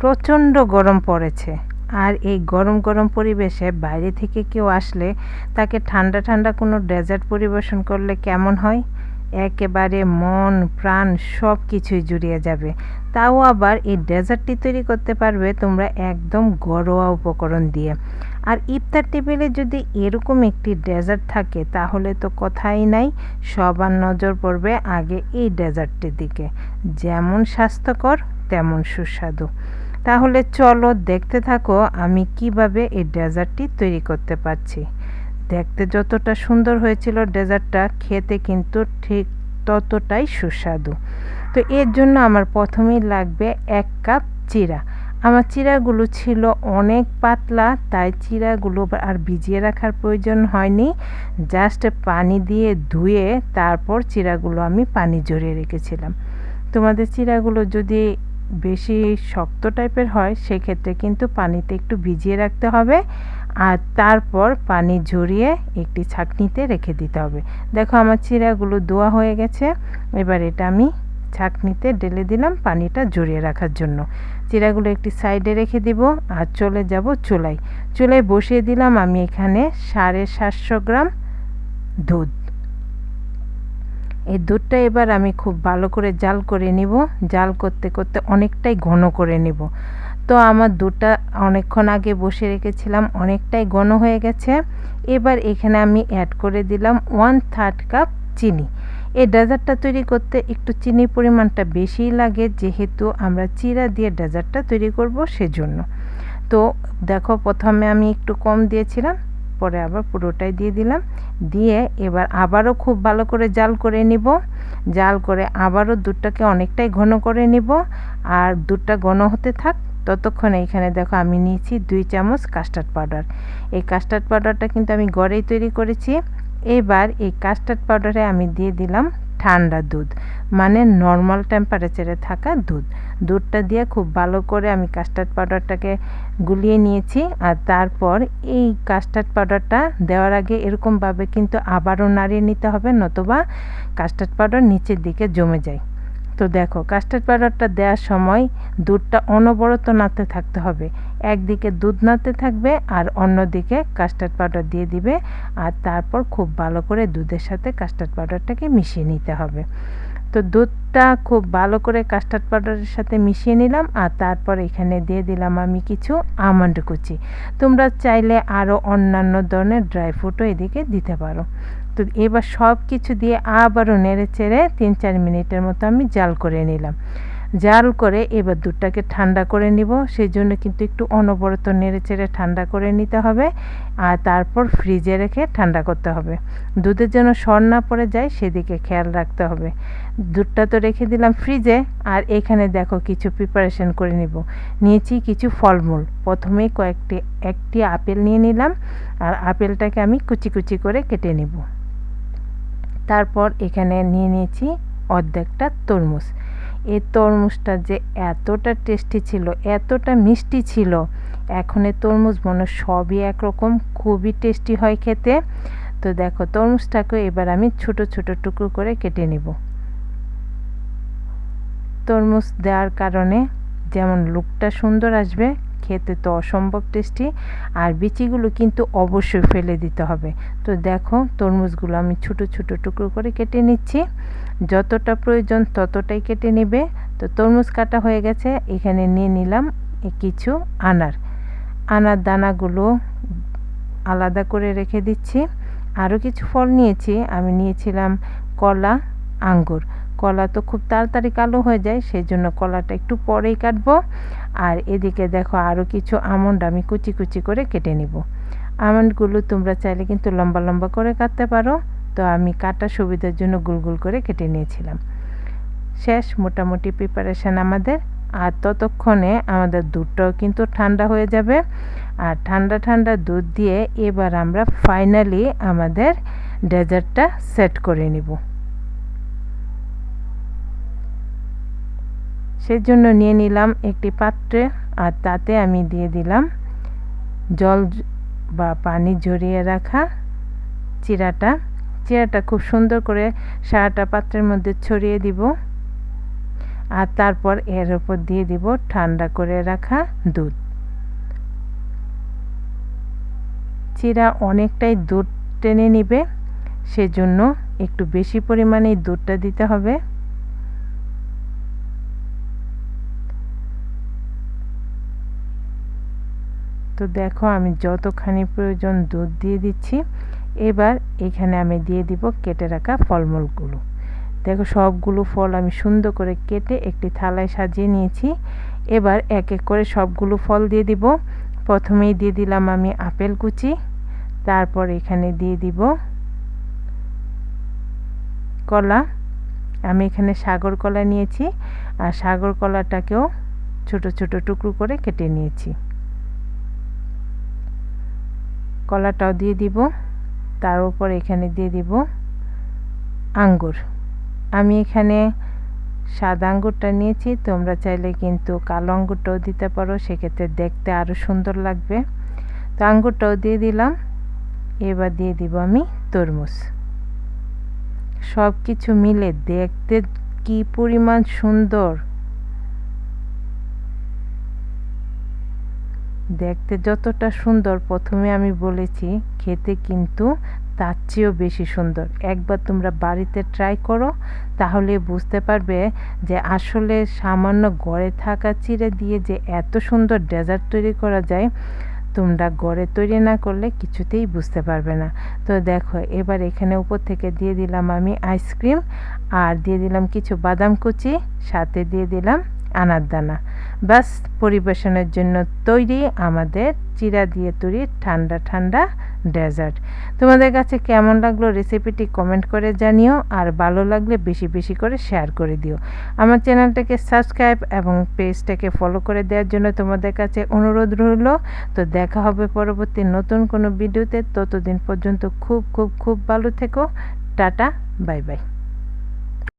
প্রচণ্ড গরম পড়েছে। আর এই গরম গরম পরিবেশে বাইরে থেকে কেউ আসলে তাকে ঠান্ডা ঠান্ডা কোনো ডেজার্ট পরিবেশন করলে কেমন হয়? একেবারে মন, প্রাণ সব কিছুই জুড়িয়ে যাবে। তাও আবার এই ডেজার্টটি তৈরি করতে পারবে তোমরা একদম ঘরোয়া উপকরণ দিয়ে। আর ইফতার টেবিলে যদি এরকম একটি ডেজার্ট থাকে, তাহলে তো কথাই নাই, সবার নজর পড়বে আগে এই ডেজার্টটির দিকে। যেমন স্বাস্থ্যকর, তেমন সুস্বাদু। তাহলে চলো দেখতে থাকো আমি কীভাবে এই ডেজার্টটি তৈরি করতে পারছি। দেখতে যতটা সুন্দর হয়েছিল ডেজার্টটা, খেতে কিন্তু ঠিক ততটাই সুস্বাদু। তো এর জন্য আমার প্রথমেই লাগবে এক কাপ চিরা। আমার চিরাগুলো ছিল অনেক পাতলা, তাই চিরাগুলো আর ভিজিয়ে রাখার প্রয়োজন হয়নি। জাস্ট পানি দিয়ে ধুয়ে তারপর চিরাগুলো আমি পানি জড়িয়ে রেখেছিলাম। তোমাদের চিরাগুলো যদি বেশি শক্ত টাইপের হয়, সেক্ষেত্রে কিন্তু পানিতে একটু ভিজিয়ে রাখতে হবে আর তারপর পানি ঝরিয়ে একটি ছাকনিতে রেখে দিতে হবে। দেখো আমার চিরাগুলো দোয়া হয়ে গেছে, এবার এটা আমি ছাকনিতে ঢেলে দিলাম পানিটা জড়িয়ে রাখার জন্য। চিরাগুলো একটি সাইডে রেখে দিব আর চলে যাব চুলায়। চুলায় বসিয়ে দিলাম আমি এখানে সাড়ে সাতশো গ্রাম দুধ। এই দুধটা এবার আমি খুব ভালো করে জাল করে নিব। জাল করতে করতে অনেকটাই ঘন করে নিব। তো আমার দুধটা অনেকক্ষণ আগে বসে রেখেছিলাম, অনেকটাই ঘন হয়ে গেছে। এবার এখানে আমি অ্যাড করে দিলাম ওয়ান থার্ড কাপ চিনি। এই ডেজার্টটা তৈরি করতে একটু চিনির পরিমাণটা বেশিই লাগে, যেহেতু আমরা চিরা দিয়ে ডেজার্টটা তৈরি করব সেজন্য। তো দেখো, প্রথমে আমি একটু কম দিয়েছিলাম পরে আবার পুরোটাই দিয়ে দিলাম। দিয়ে এবার আবারও খুব ভালো করে জাল করে নিব। জাল করে আবারও দুধটাকে অনেকটাই ঘন করে নিব। আর দুধটা ঘন হতে থাক, ততক্ষণ এখানে দেখো আমি নিয়েছি দুই চামচ কাস্টার্ড পাউডার এই কাস্টার্ড পাউডারটা কিন্তু আমি গড়েই তৈরি করেছি। এবার এই কাস্টার্ড পাউডারে আমি দিয়ে দিলাম ঠান্ডা দুধ মানে নর্মাল টেম্পারেচারে থাকা দুধ। দুধটা দিয়ে খুব ভালো করে আমি কাস্টার্ড পাউডারটাকে গুলিয়ে নিয়েছি আর তারপর এই কাস্টার্ড পাউডারটা দেওয়ার আগে এরকমভাবে কিন্তু আবারও নাড়িয়ে নিতে হবে, নতুবা কাস্টার্ড পাউডার নিচের দিকে জমে যায়। তো দেখো কাস্টার্ড পাউডারটা দেওয়ার সময় দুধটা অনবরত নাড়তে থাকতে হবে। একদিকে দুধ নাড়তে থাকবে আর অন্যদিকে কাস্টার্ড পাউডার দিয়ে দিবে আর তারপর খুব ভালো করে দুধের সাথে কাস্টার্ড পাউডারটাকে মিশিয়ে নিতে হবে। তো দুধটা খুব ভালো করে কাস্টার্ড পাউডারের সাথে মিশিয়ে নিলাম আর তারপর এখানে দিয়ে দিলাম আমি কিছু আমন্ড কুচি। তোমরা চাইলে আরও অন্যান্য ধরনের ড্রাই ফ্রুটও এদিকে দিতে পারো। তো এবার সব কিছু দিয়ে আবারও নেড়ে চেড়ে তিন চার মিনিটের মতো আমি জাল করে নিলাম। জাল করে এবার দুধটাকে ঠান্ডা করে নিব। সেই জন্য কিন্তু একটু অনবরত নেড়ে চেড়ে ঠান্ডা করে নিতে হবে আর তারপর ফ্রিজে রেখে ঠান্ডা করতে হবে। দুধের যেন সর না পড়ে যায় সেদিকে খেয়াল রাখতে হবে। দুধটা তো রেখে দিলাম ফ্রিজে আর এখানে দেখো কিছু প্রিপারেশন করে নিব। নিয়েছি কিছু ফলমূল। প্রথমেই কয়েকটি, একটি আপেল নিয়ে নিলাম আর আপেলটাকে আমি কুচি কুচি করে কেটে নিব। তারপর এখানে নিয়ে নিয়েছি অর্ধেকটা তরমুজ। এই তরমুজটা যে এতটা টেস্টি ছিল, এতটা মিষ্টি ছিল, এখন এই তরমুজ মনে সবই একরকম, খুবই টেস্টি হয় খেতে। তো দেখো তরমুজটাকে এবার আমি ছোট ছোট টুকরো করে কেটে নিব। তরমুজ দেওয়ার কারণে যেমন লুকটা সুন্দর আসবে খেতে তো অসম্ভব টেস্টি, আর বিচিগুলো কিন্তু অবশ্যই ফেলে দিতে হবে। তো দেখো, তরমুজগুলো আমি ছোট ছোট টুকরো করে কেটে নিচ্ছি। যতটা প্রয়োজন ততটাই কেটে নেবে। তো তরমুজ কাটা হয়ে গেছে, এখানে নিয়ে নিলাম কিছু আনার। আনার দানাগুলো আলাদা করে রেখে দিচ্ছি। আরও কিছু ফল নিয়েছি, আমি নিয়েছিলাম কলা, আঙ্গুর। কলা তো খুব তাড়াতাড়ি কালো হয়ে যায় সেই জন্য কলাটা একটু পরেই কাটবো। আর এদিকে দেখো আরও কিছু আমন্ড আমি কুচি কুচি করে কেটে নিব। আমন্ডগুলো তোমরা চাইলে কিন্তু লম্বা লম্বা করে কাটতে পারো। তো আমি কাটা সুবিধার জন্য গুল গুল করে কেটে নিয়েছিলাম। শেষ মোটামুটি প্রিপারেশান আমাদের। আর ততক্ষণে আমাদের দুধটাও কিন্তু ঠান্ডা হয়ে যাবে। আর ঠান্ডা ঠান্ডা দুধ দিয়ে এবার আমরা ফাইনালি আমাদের ডেজার্টটা সেট করে নিব। সেজন্য নিয়ে নিলাম একটি পাত্রে আর তাতে আমি দিয়ে দিলাম জল বা পানি ঝরিয়ে রাখা চিরাটা। চিরাটা খুব সুন্দর করে সারাটা পাত্রের মধ্যে ছড়িয়ে দিব। আর তারপর এর ওপর দিয়ে দিব ঠান্ডা করে রাখা দুধ। চিরা অনেকটাই দুধ টেনে নিবে, সেজন্য একটু বেশি পরিমাণে দুধটা দিতে হবে। তো দেখো আমি যতখানি প্রয়োজন দুধ দিয়ে দিচ্ছি। এবার এখানে আমি দিয়ে দিব কেটে রাখা ফলমূলগুলো। দেখো সবগুলো ফল আমি সুন্দর করে কেটে একটি থালায় সাজিয়ে নিয়েছি। এবার এক এক করে সবগুলো ফল দিয়ে দিব। প্রথমেই দিয়ে দিলাম আমি আপেল কুচি। তারপর এখানে দিয়ে দিব কলা। আমি এখানে সাগর কলা নিয়েছি। আর সাগর কলাটাকেও ছোট ছোট টুকরো করে কেটে নিয়েছি। কলাটাও দিয়ে দিব। তার উপর এখানে দিয়ে দিব আঙ্গুর। আমি এখানে সাদা আঙ্গুরটা নিয়েছি। তোমরা চাইলে কিন্তু কালো আঙ্গুরটাও দিতে পারো। সেক্ষেত্রে দেখতে আরও সুন্দর লাগবে। তো আঙ্গুরটাও দিয়ে দিলাম। এবার দিয়ে দিব আমি তরমুজ। সব কিছু মিলে দেখতে কি পরিমাণ সুন্দর! দেখতে যতটা সুন্দর প্রথমে আমি বলেছি, খেতে কিন্তু তার চেয়েও বেশি সুন্দর। একবার তোমরা বাড়িতে ট্রাই করো, তাহলে বুঝতে পারবে যে আসলে সামান্য গড়ে থাকা চিড়ে দিয়ে যে এত সুন্দর ডেজার্ট তৈরি করা যায়, তোমরা গড়ে তৈরি না করলে কিছুতেই বুঝতে পারবে না। তো দেখো, এবার এখানে উপর থেকে দিয়ে দিলাম আমি আইসক্রিম আর দিয়ে দিলাম কিছু বাদাম কুচি, সাথে দিয়ে দিলাম আনার দানা। ব্যাস পরিবেশনের জন্য তৈরি আমাদের চিরা দিয়ে তৈরি ঠান্ডা ঠান্ডা ডেজার্ট। তোমাদের কাছে কেমন লাগল রেসিপিটি কমেন্ট করে জানিও, আর ভালো লাগলে বেশি বেশি করে শেয়ার করে দিও। আমার চ্যানেলটাকে সাবস্ক্রাইব এবং পেজটাকে ফলো করে দেওয়ার জন্য তোমাদের কাছে অনুরোধ রইল। তো দেখা হবে পরবর্তী নতুন কোনো ভিডিওতে। ততদিন পর্যন্ত খুব খুব খুব ভালো থেকো। Tata, bye bye.